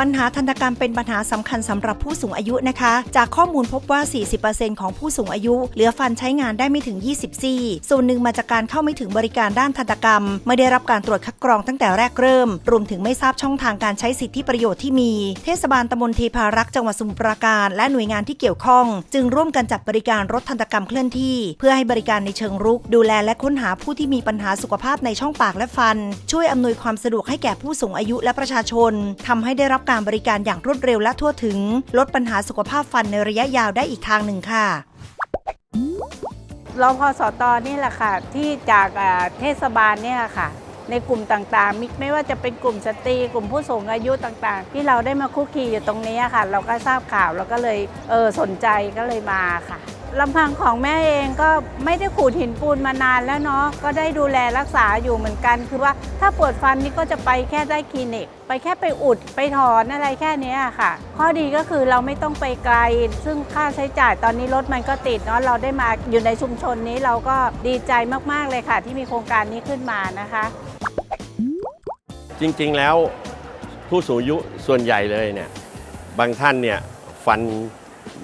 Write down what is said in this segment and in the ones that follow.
ปัญหาทันตกรรมเป็นปัญหาสำคัญสำหรับผู้สูงอายุนะคะ จากข้อมูลพบว่า 40%ของผู้สูงอายุ เหลือฟันใช้งานได้ไม่ถึง 20 ซี่ ส่วนหนึ่งมาจากการเข้าไม่ถึงบริการด้านทันตกรรม ไม่ได้รับการตรวจคัดกรองตั้งแต่แรกเริ่ม รวมถึงไม่ทราบช่องทางการใช้สิทธิประโยชน์ที่มี เทศบาลตำบลเทพารักษ์จังหวัดสมุทรปราการ และหน่วยงานที่เกี่ยวข้อง จึงร่วมกันจัดบริการรถทันตกรรมเคลื่อนที่ เพื่อให้บริการในเชิงรุก ดูแลและค้นหาผู้ที่มีปัญหาสุขภาพในช่องปากและฟัน ช่วยอำนวยความสะดวกให้แก่ผู้สูงอายุและประชาชนทำให้ได้รับการบริการอย่างรวดเร็วและทั่วถึง ลดปัญหาสุขภาพฟันในระยะยาวได้อีกทางหนึ่งค่ะรพอสตอนี่แหละค่ะ ที่จากเทศบาลเนี่ยค่ะ ในกลุ่มต่างๆ ไม่ว่าจะเป็นกลุ่มสตรีกลุ่มผู้สูงอายุต่างๆ ที่เราได้มาคุกคีอยู่ตรงนี้ค่ะ เราก็ทราบข่าวแล้วก็เลยเออสนใจก็เลยมาค่ะ ลำพังของแม่เองก็ไม่ได้ขูดหินปูนมานานแล้วเนาะก็ได้ดูแลรักษาอยู่เหมือนกัน คือว่าถ้าปวดฟันนี่ก็จะไปแค่ได้คลินิก ไปแค่ไปอุดไปถอนอะไรแค่นี้ค่ะ ข้อดีก็คือเราไม่ต้องไปไกล ซึ่งค่าใช้จ่ายตอนนี้รถมันก็ติดเนาะเราได้มาอยู่ในชุมชนนี้เราก็ดีใจมากๆเลยค่ะ ที่มีโครงการนี้ขึ้นมานะคะ จริงๆแล้วผู้สูงอายุส่วนใหญ่เลยเนี่ยบางท่านเนี่ยฟัน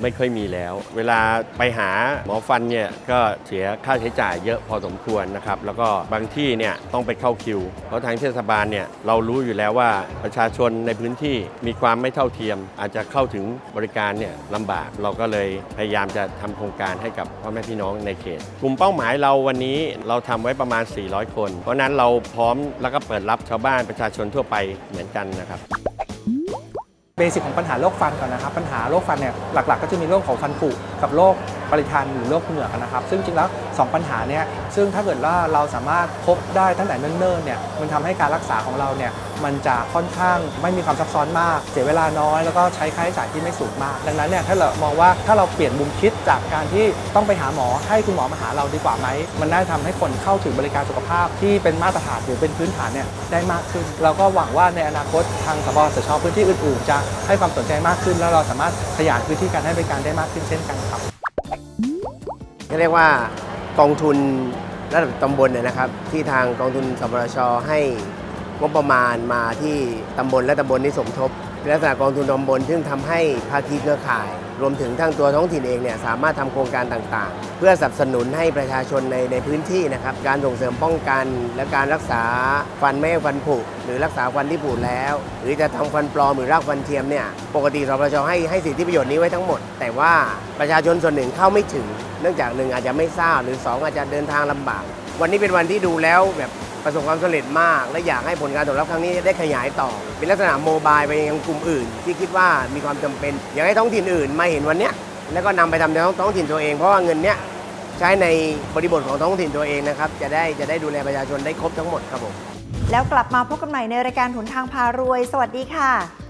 ไม่ค่อยมีแล้ว เวลาไปหาหมอฟันเนี่ยก็เสียค่าใช้จ่ายเยอะพอสมควรนะครับ แล้วก็บางที่เนี่ยต้องไปเข้าคิว เพราะทางเทศบาลเนี่ยเรารู้อยู่แล้วว่าประชาชนในพื้นที่มีความไม่เท่าเทียม อาจจะเข้าถึงบริการเนี่ยลำบากเราก็เลยพยายามจะทำโครงการให้กับพ่อแม่พี่น้องในเขต กลุ่มเป้าหมายเราวันนี้เราทำไว้ประมาณ 400 คน เพราะนั้นเราพร้อมแล้วก็เปิดรับชาวบ้านประชาชนทั่วไปเหมือนกันนะครับ เบสิกของปัญหาโรคฟันก่อนนะครับ ปัญหาโรคฟันเนี่ยหลัก ๆ ก็จะมีโรคของฟันผุกับโรค ปริทันหรือโรคเหงือกนะครับ ซึ่งจริงแล้ว 2 ปัญหาเนี่ยซึ่งถ้าเกิดว่าเราสามารถพบได้ตั้งแต่เนิ่นๆเนี่ยมันทำให้การรักษาของเราเนี่ยมันจะค่อนข้างไม่มีความซับซ้อนมาก เสียเวลาน้อยแล้วก็ใช้ค่าใช้จ่ายที่ไม่สูงมาก ดังนั้นเนี่ยถ้าเรามองว่าถ้าเราเปลี่ยนมุมคิดจากการที่ต้องไปหาหมอให้คุณหมอมาหาเราดีกว่าไหมมันน่าจะทำให้คนเข้าถึงบริการสุขภาพที่เป็นมาตรฐานหรือเป็นพื้นฐานเนี่ยได้มากขึ้น เราก็หวังว่าในอนาคตทางสบสชพื้นที่อื่นๆ จะให้ความสนใจมากขึ้น แล้วเราสามารถขยายพื้นที่การให้บริการได้มากขึ้นเช่นกันครับ เรียกว่ากองทุนระดับตำบลเนี่ยนะครับ ที่ทางกองทุนสปชให้งบประมาณมาที่ตำบลและตำบลนี้สมทบ ลักษณะกองทุนตำบลซึ่งทำให้ภาคีเครือข่าย รวมถึงทั้งตัวท้องถิ่นเองเนี่ยสามารถทำโครงการต่างๆ เพื่อสนับสนุนให้ประชาชนในในพื้นที่นะครับการส่งเสริมป้องกัน และการรักษาฟันไม่ให้ฟันผุหรือรักษาฟันที่ผุแล้ว หรือจะทำฟันปลอมหรือรากฟันเทียมเนี่ยปกติสปชให้ให้สิทธิประโยชน์นี้ไว้ทั้งหมด แต่ว่าประชาชนส่วนหนึ่งเข้าไม่ถึง เนื่องจากหนึ่งอาจจะไม่ทราบหรือสองอาจจะเดินทางลำบาก วันนี้เป็นวันที่ดูแล้วแบบ ประสบความสำเร็จมาก และอยากให้ผลการตอบรับครั้งนี้ได้ขยายต่อ เป็นลักษณะโมบายไปยังกลุ่มอื่น ที่คิดว่ามีความจำเป็น อยากให้ท้องถิ่นอื่นมาเห็นวันเนี้ยแล้วก็นำไปทำในท้องท้องถิ่นตัวเองเพราะว่าเงินเนี้ยใช้ในบริบทของท้องถิ่นตัวเองนะครับจะได้จะได้ดูแลประชาชนได้ครบทั้งหมดครับผม แล้วกลับมาพบกันใหม่ในรายการหนทางพารวย สวัสดีค่ะ